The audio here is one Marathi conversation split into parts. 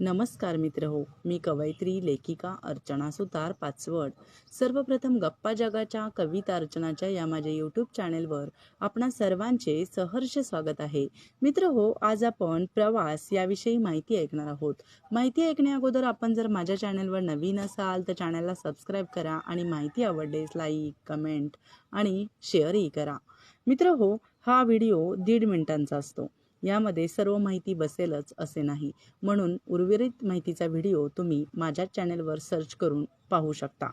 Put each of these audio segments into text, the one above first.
नमस्कार मित्र हो मी कवयित्री लेखिका अर्चना सुतार पाचवड. सर्वप्रथम गप्पा जगाच्या कविता अर्चनाच्या या माझ्या यूट्यूब चॅनेलवर आपणा सर्वांचे सहर्ष स्वागत आहे. मित्र हो आज आपण प्रवास याविषयी माहिती ऐकणार आहोत. माहिती ऐकण्या अगोदर आपण जर माझ्या चॅनेलवर नवीन असाल तर चॅनलला सबस्क्राईब करा आणि माहिती आवडलेस लाईक कमेंट आणि शेअरही करा. मित्र हो हा व्हिडिओ दीड मिनिटांचा असतो. यामध्ये सर्व माहिती बसेलच असे नाही. म्हणून उर्वरित माहितीचा व्हिडिओ तुम्ही माझ्या चॅनेलवर सर्च करून पाहू शकता.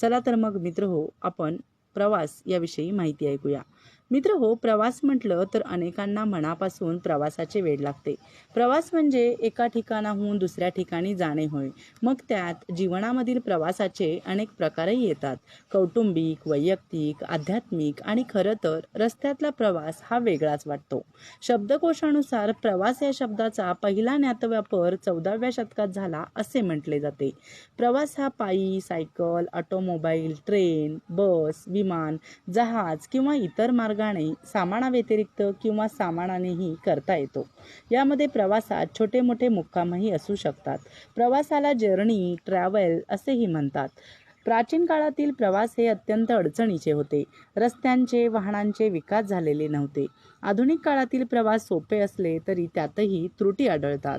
चला तर मग मित्र हो आपण प्रवास याविषयी माहिती ऐकूया. मित्र हो प्रवास म्हटलं तर अनेकांना मनापासून प्रवासाचे वेड लागते. प्रवास म्हणजे एका ठिकाणाहून दुसऱ्या ठिकाणी जाणे होय. मग त्यात जीवनामधील प्रवासाचे अनेक प्रकारही येतात. कौटुंबिक वैयक्तिक आध्यात्मिक आणि खरं तर रस्त्यातला प्रवास हा वेगळाच वाटतो. शब्दकोशानुसार प्रवास या शब्दाचा पहिला ज्ञातव्यापर चौदाव्या शतकात झाला असे म्हटले जाते. प्रवास हा पायी सायकल ऑटोमोबाईल ट्रेन बस विमान जहाज किंवा इतर मार्ग मार्गाने सामानाव्यतिरिक्त किंवा सामानानेही करता येतो. यामध्ये प्रवासात छोटे मोठे मुक्कामही असू शकतात. प्रवासाला जर्नी ट्रॅव्हल असेही म्हणतात. प्राचीन काळातील प्रवास हे अत्यंत अडचणीचे होते. रस्त्यांचे वाहनांचे विकास झालेले नव्हते. आधुनिक काळातील प्रवास सोपे असले तरी त्यातही त्रुटी आढळतात.